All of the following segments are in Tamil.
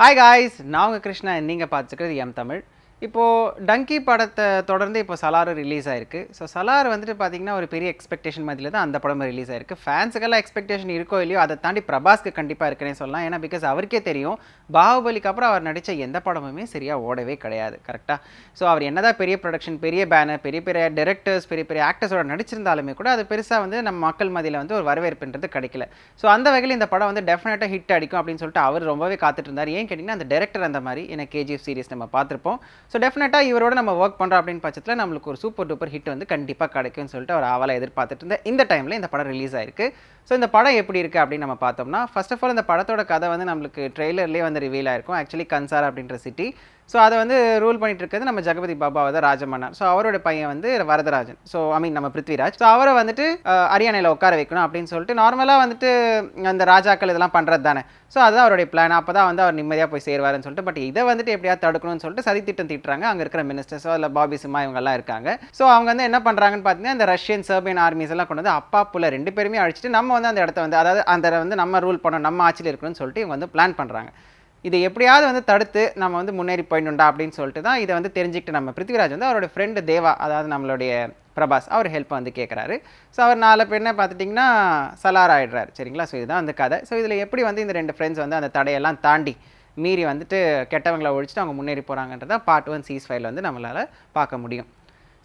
ஹாய் காய்ஸ் நான் உங்கள் கிருஷ்ணா நீங்கள் பார்த்துக்கிறது எம் தமிழ். இப்போது டங்கி படத்தை தொடர்ந்து இப்போ சலார் ரிலீஸ் ஆயிருக்கு. ஸோ சலார் வந்துட்டு பார்த்தீங்கன்னா ஒரு பெரிய எக்ஸ்பெக்டேஷன் மத்தியில் தான் அந்த படம் ரிலீஸ் ஆயிருக்கு. ஃபேன்ஸுக்கெல்லாம் எக்ஸ்பெக்டேஷன் இருக்கோ இல்லையோ அதை தாண்டி பிரபாஸ்க்கு கண்டிப்பாக இருக்குன்னு சொல்லலாம். ஏன்னா பிகாஸ் அவருக்கே தெரியும் பாகுபலிக்கு அப்புறம் அவர் நடித்த எந்த படமுமே சரியாக ஓடவே கிடையாது. கரெக்டாக ஸோ அவர் என்னதான் பெரிய ப்ரொடக்ஷன் பெரிய பேனர் பெரிய பெரிய டேரக்டர்ஸ் பெரிய பெரிய ஆக்டர்ஸோட நடிச்சிருந்தாலுமே கூட அது பெருசாக வந்து நம்ம மக்கள் மதியில் வந்து ஒரு வரவேற்புன்றது கிடைக்கல. ஸோ அந்த வகையில் இந்த படம் வந்து டெஃபினட்டாக ஹிட் அடிக்கும் அப்படின்னு சொல்லிட்டு அவர் ரொம்பவே காத்துட்டு இருந்தார். ஏன் கேட்டிங்கன்னா அந்த டேரக்டர் அந்த மாதிரி ஏன்னா கேஜிஎஃப் சீரிஸ் நம்ம பார்த்துருப்போம். ஸோ டெஃபினட்டாக இவரோட நம்ம ஒர்க் பண்ணுறோம் அப்படின்னு பட்சத்தில் நம்மளுக்கு ஒரு சூப்பர் டூப்பர் ஹிட் வந்து கண்டிப்பாக கிடைக்கும்னு சொல்லிட்டு அவர் ஆவலை எதிர்பார்த்துட்டு இருந்த இந்த டைமில் இந்த படம் ரிலீஸ் ஆயிருக்கு. ஸோ இந்த படம் எப்படி இருக்குது அப்படின்னு நம்ம பார்த்தோம்னா ஃபர்ஸ்ட் ஆஃப் ஆல் இந்த படத்தோட கதை வந்து நம்மளுக்கு ட்ரெய்லர்லேயே வந்து ரிவீல் ஆயிருக்கும். ஆக்சுவலி கன்சார் அப்படின்ற சிட்டி ஸோ அதை வந்து ரூல் பண்ணிட்டு இருக்கிறது நம்ம ஜெகபதி பாபாவை தான் ராஜமன்னர் ஸோ அவரோட பையன் வந்து வரதராஜன். ஸோ ஐ மீன் நம்ம பிருத்விராஜ். ஸோ அவரை வந்துட்டு அரியணையில் உட்கார வைக்கணும் அப்படின்னு சொல்லிட்டு நார்மலாக வந்துட்டு அந்த ராஜாக்கள் இதெல்லாம் பண்ணுறது தானே. ஸோ அதுதான் அவருடைய பிளான் அப்போ தான் வந்து அவர் நிம்மதியாக போய் சேருவாருன்னு சொல்லிட்டு பட் இதை வந்துட்டு எப்படியாவது தடுக்கணும்னு சொல்லிட்டு சதி திட்டம் தீட்டுறாங்க. அங்கே இருக்கிற மினிஸ்டர்ஸோ இல்லை பாபி சிம்மா இவங்கெல்லாம் இருக்காங்க. ஸோ அவங்க வந்து என்ன பண்ணுறாங்கன்னு பார்த்தீங்கன்னா இந்த ரஷ்யன் சர்பியன் ஆர்மிஸ் எல்லாம் கொண்டு வந்து அப்பா புள்ள ரெண்டு பேருமே அழிச்சிட்டு நம்ம வந்து அந்த இடத்த வந்து அதாவது அந்த வந்து நம்ம ரூல் பண்ணணும் நம்ம ஆட்சியில் இருக்கணும்னு சொல்லிட்டு இவங்க வந்து பிளான் பண்ணுறாங்க இதை எப்படியாவது வந்து தடுத்து நம்ம வந்து முன்னேறி போயிடணுண்டா அப்படின்னு சொல்லிட்டு தான் இதை வந்து தெரிஞ்சுக்கிட்டு நம்ம பிருத்திவிராஜ் வந்து அவரோட ஃப்ரெண்டு தேவா அதாவது நம்மளுடைய பிரபாஸ் அவர் ஹெல்ப் வந்து கேட்குறாரு ஸோ அவர் நாலு பேர்னே பார்த்துட்டிங்கன்னா சலார் ஆகிடுறாரு சரிங்களா? ஸோ இதுதான் அந்த கதை. ஸோ இதில் எப்படி வந்து இந்த ரெண்டு ஃப்ரெண்ட்ஸ் வந்து அந்த தடையெல்லாம் தாண்டி மீறி வந்துட்டு கெட்டவங்களை ஒழிச்சிட்டு அவங்க முன்னேறி போகிறாங்கன்றத பார்ட் ஒன் சீஸ் ஃபைவ்ல வந்து நம்மளால் பார்க்க முடியும்.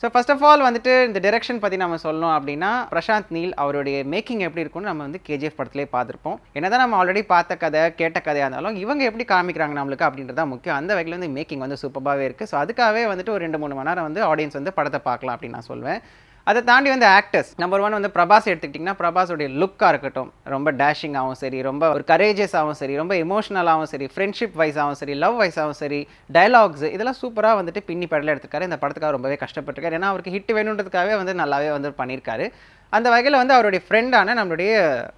ஸோ ஃபர்ஸ்ட் ஆஃப் ஆல் வந்துட்டு இந்த டெரெக்ஷன் பற்றி நம்ம சொல்லணும் அப்படின்னா பிரசாந்த் நீல் அவருடைய மேக்கிங் எப்படி இருக்கும்னு நம்ம வந்து கேஜிஎஃப் படத்திலே பார்த்துருப்போம். என்னதான் நம்ம ஆல்ரெடி பார்த்த கதை கேட்ட கதையாக இருந்தாலும் இவங்க எப்படி காமிக்கிறாங்க நம்மளுக்கு அப்படின்றது தான் முக்கியம். அந்த வகையில் வந்து மேக்கிங் வந்து சூப்பராகவே இருக்குது ஸோ அதுக்காகவே வந்துட்டு ஒரு ரெண்டு மூணு மணி நேரம் வந்து ஆடியன்ஸ் வந்து படத்தை பார்க்கலாம் அப்படின்னு நான் சொல்வேன். அதை தாண்டி வந்து ஆக்டர்ஸ் நம்பர் ஒன் வந்து பிரபாஸ் எடுத்துக்கிட்டிங்கன்னா பிரபாஸோடைய லுக்காக இருக்கட்டும் ரொம்ப டேஷிங்காகவும் சரி ரொம்ப ஒரு கரேஜஸாகவும் சரி ரொம்ப எமோஷனலாகவும் சரி ஃப்ரெண்ட்ஷிப் வைஸாகவும் சரி லவ் வைஸாகவும் சரி டைலாக்ஸ் இதெல்லாம் சூப்பராக வந்துட்டு பின்னி படல எடுத்துக்காரு இந்த படத்துக்காக ரொம்பவே கஷ்டப்பட்டுருக்காரு. ஏன்னா அவருக்கு ஹிட் வேணுன்றதுக்காகவே வந்து நல்லாவே வந்து பண்ணியிருக்காரு. அந்த வகையில் வந்து அவருடைய ஃப்ரெண்டான நம்மளுடைய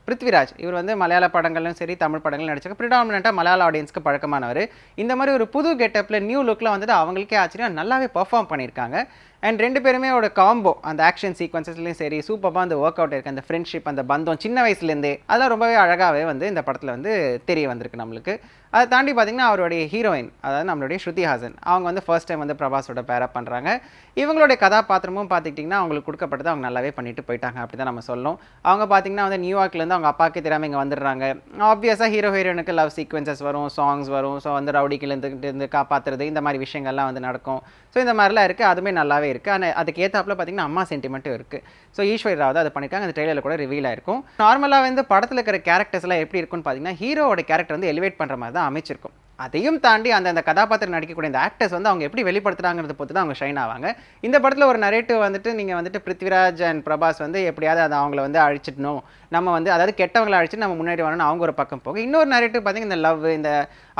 பிருத்விராஜ் இவர் வந்து மலையாள படங்களும் சரி தமிழ் படங்களும் நடிச்சிருக்க ப்ரிடாமினாக மலையாள ஆடியன்ஸ்க்கு பழக்கமானவர். இந்த மாதிரி ஒரு புது கெட்டப்பில் நியூ லுக்கில் வந்துட்டு அவங்களுக்கே ஆச்சரியம் நல்லாவே பர்ஃபார்ம் பண்ணியிருக்காங்க. அண்ட் ரெண்டு பேருமே ஒரு காம்போ அந்த ஆக்ஷன் சீக்வன்சஸ்லையும் சரி சூப்பராக அந்த ஒர்க் அவுட் இருக்குது அந்த ஃப்ரெண்ட்ஷிப் அந்த பந்தம் சின்ன வயசுலேருந்தே. அதெல்லாம் ரொம்பவே அழகாகவே வந்து இந்த படத்தில் வந்து தெரிய வந்திருக்கு நம்மளுக்கு. அதை தாண்டி பார்த்தீங்கன்னா அவருடைய ஹீரோயின் அதாவது நம்மளுடைய ஸ்ருதி ஹாசன் அவங்க வந்து ஃபர்ஸ்ட் டைம் வந்து பிரபாஸோட பேரப் பண்ணுறாங்க இவங்களுடைய கதாபாத்திரமும் பார்த்துக்கிட்டிங்கன்னா அவங்களுக்கு கொடுக்கப்பட்டது அவங்க நல்லாவே பண்ணிட்டு போயிட்டாங்க அப்படி தான் நம்ம சொல்லணும். அவங்க பார்த்தீங்கன்னா வந்து நியூயார்க்லேருந்து அவங்க அப்பாவுக்கு தெரியாமல் இங்கே வந்துடுறாங்க. ஆப்வியஸாக ஹீரோ ஹீரோயினுக்கு லவ் சீக்வன்சஸ் வரும் சாங்ஸ் வரும். ஸோ வந்து ரவுடிக்கிலேருந்து காப்பாற்றுறது இந்த மாதிரி விஷயங்கள்லாம் வந்து நடக்கும். ஸோ இந்த மாதிரிலாம் இருக்குது அதுவுமே நல்லாவே இருக்குது ஆனால் அதுக்கு ஏற்றாப்புல பார்த்தீங்கன்னா அம்மா சென்டிமெண்ட்டும் இருக்குது ஸோ ஈஸ்வர் ராவ் தான் அதை பண்ணியிருக்காங்க அந்த ட்ரெயிலரில் கூட ரிவீல் ஆயிருக்கும். நார்மலாக வந்து படத்தில் இருக்கிற கேரக்டர்ஸ் எல்லாம் எப்படி இருக்கும்னு பார்த்தீங்கன்னா ஹீரோவோட கேரக்டர் வந்து எலிவேட் பண்ணுற மாதிரி தான் அமைச்சிருக்கும். அதையும் தாண்டி அந்த அந்த கதாபாத்திரம் நடிக்கக்கூடிய இந்த ஆக்டர்ஸ் வந்து அவங்க எப்படி வெளிப்படுத்துறாங்கிறத பொறுத்து தான் அவங்க ஷைன் ஆவாங்க. இந்த படத்தில் ஒரு நரேட்டிவ் வந்துட்டு நீங்கள் வந்துட்டு பிருத்விராஜ் அண்ட் பிரபாஸ் வந்து எப்படியாவது அதை அவங்கள வந்து அழிச்சிடணும். நம்ம வந்து அதாவது கெட்டவங்களை அழிச்சு நம்ம முன்னாடி வரணும்னு அவங்க ஒரு பக்கம் போக இன்னொரு நரேட்டிவ் பார்த்தீங்கன்னா இந்த லவ் இந்த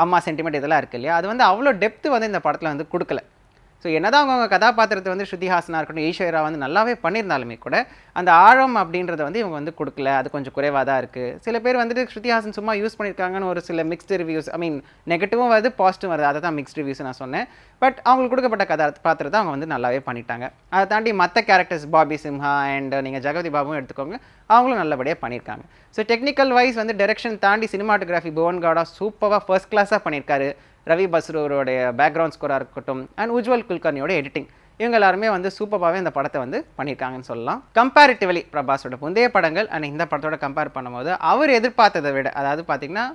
அம்மா சென்டிமெண்ட் இதெல்லாம் இருக்கு இல்லையா? அது வந்து அவ்வளோ டெப்த் வந்து இந்த படத்தில் வந்து கொடுக்கல. ஸோ என்னதான் அவங்க அவங்க கதாபாத்திரத்தை வந்து ஸ்ருதிஹாசனாக இருக்கட்டும் ஈஸ்வரா வந்து நல்லாவே பண்ணியிருந்தாலுமே கூட அந்த ஆழம் அப்படின்றத வந்து இவங்க வந்து கொடுக்கல. அது கொஞ்சம் குறைவாக தான் இருக்குது சில பேர் வந்துட்டு ஸ்ருதிஹாசன் சும்மா யூஸ் பண்ணியிருக்காங்கன்னு ஒரு சில மிக்ஸ்டு ரிவ்யூஸ் ஐ மீன் நெகட்டிவும் வருது பாசிட்டிவ் வருது. அதை தான் மிக்ஸ்டு ரிவ்யூஸ் நான் சொன்னேன். பட் அவங்களுக்கு கொடுக்கப்பட்ட கதாபாத்திரத்தை அவங்க வந்து நல்லாவே பண்ணிட்டாங்க. அதை தாண்டி மற்ற கேரக்டர்ஸ் பாபி சிம்ஹா அண்ட் நீங்கள் ஜெகதி பாபுவும் எடுத்துக்கோங்க அவங்களும் நல்லபடியாக பண்ணியிருக்காங்க. ஸோ டெக்னிக்கல் வைஸ் வந்து டெரெக்ஷன் தாண்டி சினிமாட்டோகிராஃபி புவன் கவுடா சூப்பராக ஃபர்ஸ்ட் கிளாஸாக பண்ணியிருக்காரு. ரவி பஸ்ரூரோடைய பேக்ரவுண்ட் ஸ்கோராக இருக்கட்டும் அண்ட் உஜ்வல் குல்கர்னியோட எடிட்டிங் இவங்க எல்லாருமே வந்து சூப்பராகவே இந்த படத்தை வந்து பண்ணியிருக்காங்கன்னு சொல்லலாம். கம்பேரிட்டிவ்லி பிரபாஸோட முந்தைய படங்கள் அண்ட் இந்த படத்தோட கம்பேர் பண்ணும்போது அவர் எதிர்பார்த்ததை விட அதாவது பார்த்திங்கன்னா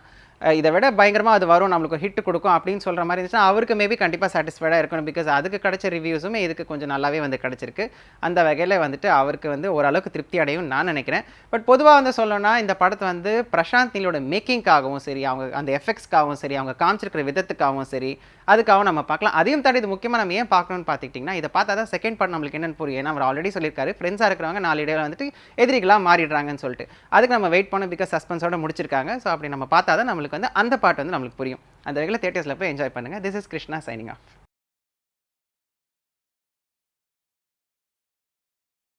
இதை விட பயங்கரமாக அது வரும் நம்மளுக்கு ஹிட் கொடுக்கும் அப்படின்னு சொல்கிற மாதிரி இருந்துச்சுன்னா அவருக்கு மேபி கண்டிப்பாக சாட்டிஸ்ஃபைடாக இருக்கணும். பிகாஸ் அதுக்கு கிடைச்ச ரிவ்யூஸுமே இதுக்கு கொஞ்சம் நல்லாவே வந்து கிடச்சிருக்கு. அந்த வகையில் வந்துட்டு அவருக்கு வந்து ஓரளவுக்கு திருப்தி அடையும் நான் நினைக்கிறேன். பட் பொதுவாக வந்து சொல்லணும்னா இந்த படத்தை வந்து பிரசாந்த் நீலோட மேக்கிங்காகவும் சரி அவங்க அந்த எஃபெக்ட்ஸ்க்காகவும் சரி அவங்க காமிச்சிருக்கிற விதத்துக்காகவும் சரி அதுக்காகவும் நம்ம பார்க்கலாம். அதையும் தாண்டி இது முக்கியமாக நம்ம ஏன் பார்க்கணும்னு பார்த்துக்கிட்டிங்கன்னா இதை பார்த்தா தான் செகண்ட் படம் நம்மளுக்கு என்னன்னு புரியும். ஏன்னா அவர் ஆல்ரெடி சொல்லியிருக்காரு ஃப்ரெண்ட்ஸாக இருக்கிறவங்க நாலு இடையில வந்துட்டு எதிரிகளாக மாறிடுறாங்கன்னு சொல்லிட்டு. அதுக்கு நம்ம வெயிட் பண்ண பிகாஸ் சஸ்பென்ஸோட முடிச்சிருக்காங்க. ஸோ அப்படி நம்ம பார்த்தா தான் நம்மளுக்கு வந்து அந்த பாட்டு வந்து நம்மளுக்கு புரியும். அந்த வகையில் தேட்டர்ஸில் போய் என்ஜாய் பண்ணுங்கள் this is Krishna signing off